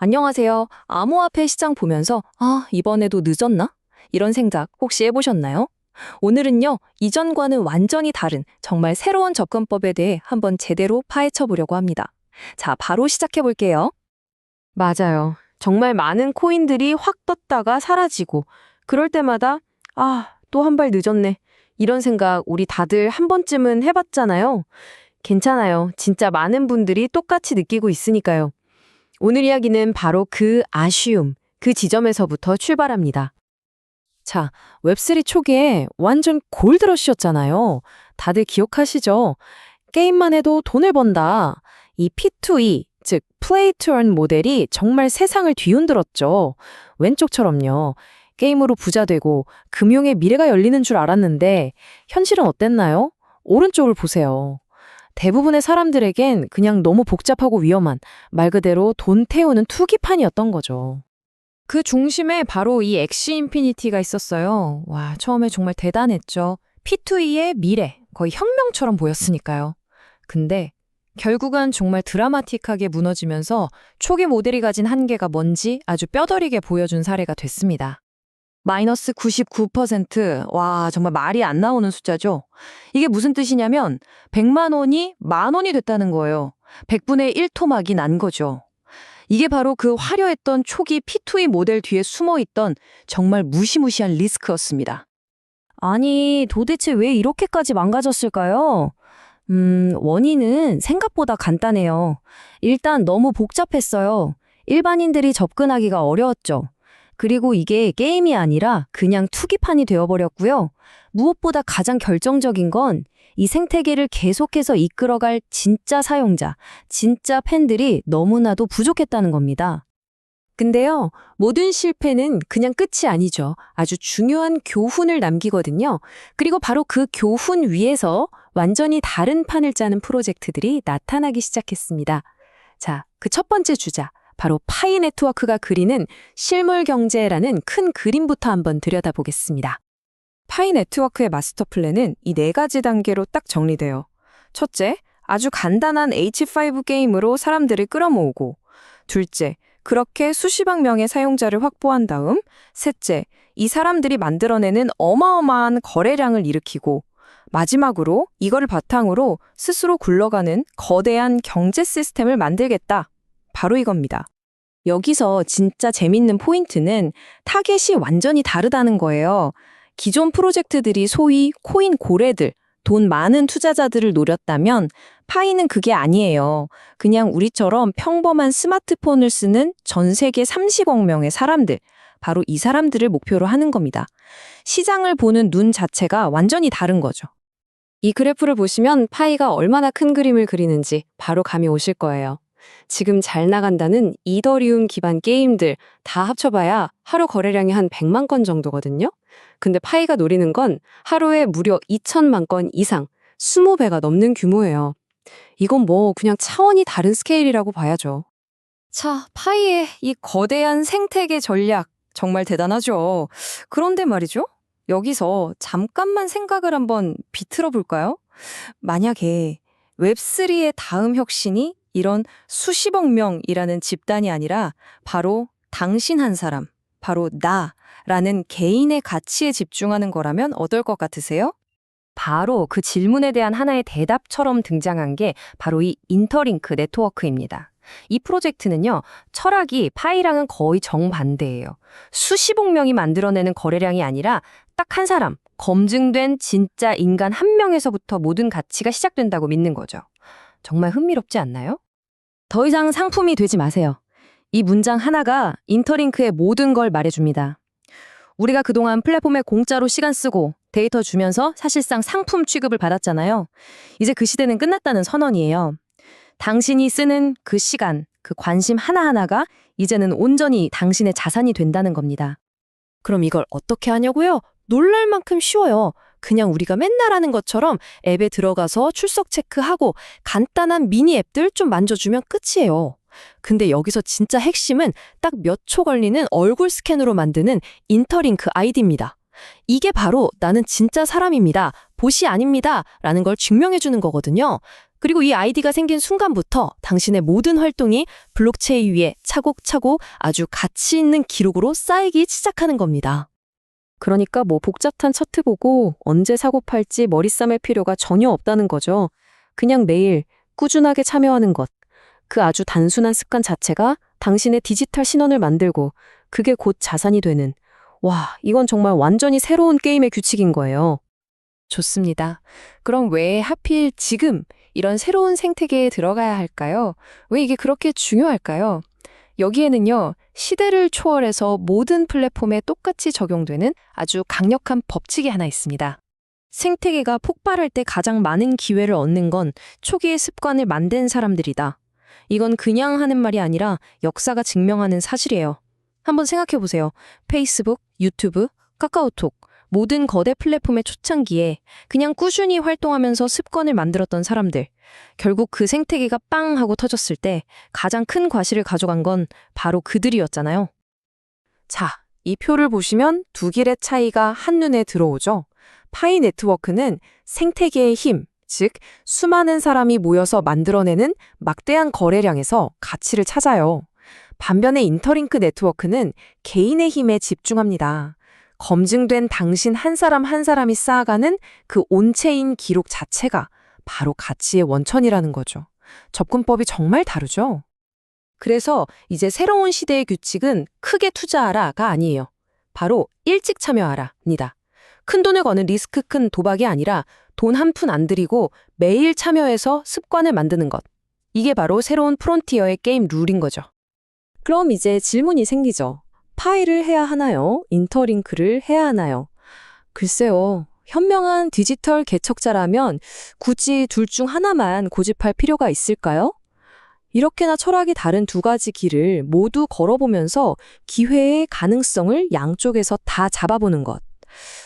안녕하세요. 암호화폐 시장 보면서 아, 이번에도 늦었나? 이런 생각 혹시 해보셨나요? 오늘은요, 이전과는 완전히 다른 정말 새로운 접근법에 대해 한번 제대로 파헤쳐 보려고 합니다. 자, 바로 시작해 볼게요. 맞아요. 정말 많은 코인들이 확 떴다가 사라지고, 그럴 때마다, 아, 또 한 발 늦었네. 이런 생각 우리 다들 한 번쯤은 해봤잖아요. 괜찮아요. 진짜 많은 분들이 똑같이 느끼고 있으니까요. 오늘 이야기는 바로 그 아쉬움, 그 지점에서부터 출발합니다. 자, 웹3 초기에 완전 골드러시였잖아요. 다들 기억하시죠? 게임만 해도 돈을 번다. 이 P2E, 즉 Play to Earn 모델이 정말 세상을 뒤흔들었죠. 왼쪽처럼요. 게임으로 부자 되고 금융의 미래가 열리는 줄 알았는데 현실은 어땠나요? 오른쪽을 보세요. 대부분의 사람들에겐 그냥 너무 복잡하고 위험한 말 그대로 돈 태우는 투기판이었던 거죠. 그 중심에 바로 이 엑시 인피니티가 있었어요. 와, 처음에 정말 대단했죠. P2E의 미래, 거의 혁명처럼 보였으니까요. 근데 결국은 정말 드라마틱하게 무너지면서 초기 모델이 가진 한계가 뭔지 아주 뼈저리게 보여준 사례가 됐습니다. 마이너스 99%. 와, 정말 말이 안 나오는 숫자죠. 이게 무슨 뜻이냐면 100만 원이 만 원이 됐다는 거예요. 100분의 1 토막이 난 거죠. 이게 바로 그 화려했던 초기 P2E 모델 뒤에 숨어 있던 정말 무시무시한 리스크였습니다. 아니, 도대체 왜 이렇게까지 망가졌을까요? 음, 원인은 생각보다 간단해요. 일단 너무 복잡했어요. 일반인들이 접근하기가 어려웠죠. 그리고 이게 게임이 아니라 그냥 투기판이 되어버렸고요. 무엇보다 가장 결정적인 건 이 생태계를 계속해서 이끌어갈 진짜 사용자, 진짜 팬들이 너무나도 부족했다는 겁니다. 근데요, 모든 실패는 그냥 끝이 아니죠. 아주 중요한 교훈을 남기거든요. 그리고 바로 그 교훈 위에서 완전히 다른 판을 짜는 프로젝트들이 나타나기 시작했습니다. 자, 그 첫 번째 주자. 바로 파이 네트워크가 그리는 실물 경제라는 큰 그림부터 한번 들여다보겠습니다. 파이 네트워크의 마스터 플랜은 이 네 가지 단계로 딱 정리돼요. 첫째, 아주 간단한 H5 게임으로 사람들을 끌어모으고, 둘째, 그렇게 수십억 명의 사용자를 확보한 다음, 셋째, 이 사람들이 만들어내는 어마어마한 거래량을 일으키고, 마지막으로 이거를 바탕으로 스스로 굴러가는 거대한 경제 시스템을 만들겠다. 바로 이겁니다. 여기서 진짜 재밌는 포인트는 타겟이 완전히 다르다는 거예요. 기존 프로젝트들이 소위 코인 고래들, 돈 많은 투자자들을 노렸다면 파이는 그게 아니에요. 그냥 우리처럼 평범한 스마트폰을 쓰는 전 세계 30억 명의 사람들, 바로 이 사람들을 목표로 하는 겁니다. 시장을 보는 눈 자체가 완전히 다른 거죠. 이 그래프를 보시면 파이가 얼마나 큰 그림을 그리는지 바로 감이 오실 거예요. 지금 잘 나간다는 이더리움 기반 게임들 다 합쳐봐야 하루 거래량이 한 100만 건 정도거든요. 근데 파이가 노리는 건 하루에 무려 2천만 건 이상, 20배가 넘는 규모예요. 이건 뭐 그냥 차원이 다른 스케일이라고 봐야죠. 자, 파이의 이 거대한 생태계 전략 정말 대단하죠. 그런데 말이죠. 여기서 잠깐만 생각을 한번 비틀어 볼까요? 만약에 웹3의 다음 혁신이 이런 수십억 명이라는 집단이 아니라 바로 당신 한 사람, 바로 나라는 개인의 가치에 집중하는 거라면 어떨 것 같으세요? 바로 그 질문에 대한 하나의 대답처럼 등장한 게 바로 이 인터링크 네트워크입니다. 이 프로젝트는요, 철학이 파이랑은 거의 정반대예요. 수십억 명이 만들어내는 거래량이 아니라 딱 한 사람, 검증된 진짜 인간 한 명에서부터 모든 가치가 시작된다고 믿는 거죠. 정말 흥미롭지 않나요? 더 이상 상품이 되지 마세요. 이 문장 하나가 인터링크의 모든 걸 말해줍니다. 우리가 그동안 플랫폼에 공짜로 시간 쓰고 데이터 주면서 사실상 상품 취급을 받았잖아요. 이제 그 시대는 끝났다는 선언이에요. 당신이 쓰는 그 시간, 그 관심 하나하나가 이제는 온전히 당신의 자산이 된다는 겁니다. 그럼 이걸 어떻게 하냐고요? 놀랄 만큼 쉬워요. 그냥 우리가 맨날 하는 것처럼 앱에 들어가서 출석 체크하고 간단한 미니 앱들 좀 만져주면 끝이에요. 근데 여기서 진짜 핵심은 딱 몇 초 걸리는 얼굴 스캔으로 만드는 인터링크 아이디입니다. 이게 바로 나는 진짜 사람입니다. 보시 아닙니다. 라는 걸 증명해주는 거거든요. 그리고 이 아이디가 생긴 순간부터 당신의 모든 활동이 블록체인 위에 차곡차곡 아주 가치 있는 기록으로 쌓이기 시작하는 겁니다. 그러니까 뭐 복잡한 차트 보고 언제 사고 팔지 머리 싸맬 필요가 전혀 없다는 거죠. 그냥 매일 꾸준하게 참여하는 것. 그 아주 단순한 습관 자체가 당신의 디지털 신원을 만들고 그게 곧 자산이 되는 와, 이건 정말 완전히 새로운 게임의 규칙인 거예요. 좋습니다. 그럼 왜 하필 지금 이런 새로운 생태계에 들어가야 할까요? 왜 이게 그렇게 중요할까요? 여기에는요, 시대를 초월해서 모든 플랫폼에 똑같이 적용되는 아주 강력한 법칙이 하나 있습니다. 생태계가 폭발할 때 가장 많은 기회를 얻는 건 초기의 습관을 만든 사람들이다. 이건 그냥 하는 말이 아니라 역사가 증명하는 사실이에요. 한번 생각해 보세요. 페이스북, 유튜브, 카카오톡, 모든 거대 플랫폼의 초창기에 그냥 꾸준히 활동하면서 습관을 만들었던 사람들. 결국 그 생태계가 빵 하고 터졌을 때 가장 큰 과실을 가져간 건 바로 그들이었잖아요. 자, 이 표를 보시면 두 길의 차이가 한눈에 들어오죠. 파이 네트워크는 생태계의 힘, 즉 수많은 사람이 모여서 만들어내는 막대한 거래량에서 가치를 찾아요. 반면에 인터링크 네트워크는 개인의 힘에 집중합니다. 검증된 당신 한 사람 한 사람이 쌓아가는 그 온체인 기록 자체가 바로 가치의 원천이라는 거죠. 접근법이 정말 다르죠? 그래서 이제 새로운 시대의 규칙은 크게 투자하라가 아니에요. 바로 일찍 참여하라입니다. 큰 돈을 거는 리스크 큰 도박이 아니라 돈 한 푼 안 들이고 매일 참여해서 습관을 만드는 것. 이게 바로 새로운 프론티어의 게임 룰인 거죠. 그럼 이제 질문이 생기죠. 파일을 해야 하나요? 인터링크를 해야 하나요? 글쎄요. 현명한 디지털 개척자라면 굳이 둘 중 하나만 고집할 필요가 있을까요? 이렇게나 철학이 다른 두 가지 길을 모두 걸어보면서 기회의 가능성을 양쪽에서 다 잡아보는 것.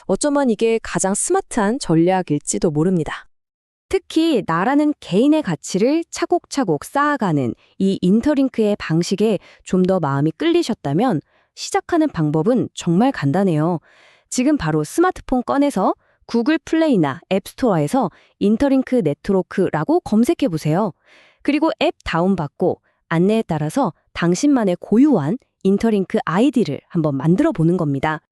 어쩌면 이게 가장 스마트한 전략일지도 모릅니다. 특히 나라는 개인의 가치를 차곡차곡 쌓아가는 이 인터링크의 방식에 좀 더 마음이 끌리셨다면 시작하는 방법은 정말 간단해요. 지금 바로 스마트폰 꺼내서 구글 플레이나 앱스토어에서 인터링크 네트워크라고 검색해 보세요. 그리고 앱 다운받고 안내에 따라서 당신만의 고유한 인터링크 아이디를 한번 만들어 보는 겁니다.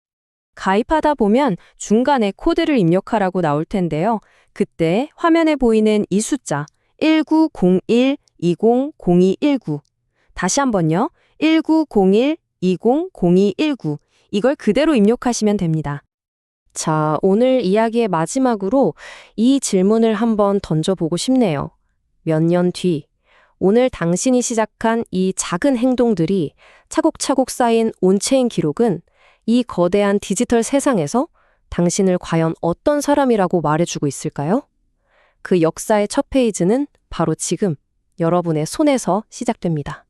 가입하다 보면 중간에 코드를 입력하라고 나올 텐데요. 그때 화면에 보이는 이 숫자 1901-200219 다시 한번요. 1901-200219 이걸 그대로 입력하시면 됩니다. 자, 오늘 이야기의 마지막으로 이 질문을 한번 던져보고 싶네요. 몇 년 뒤, 오늘 당신이 시작한 이 작은 행동들이 차곡차곡 쌓인 온체인 기록은 이 거대한 디지털 세상에서 당신을 과연 어떤 사람이라고 말해주고 있을까요? 그 역사의 첫 페이지는 바로 지금 여러분의 손에서 시작됩니다.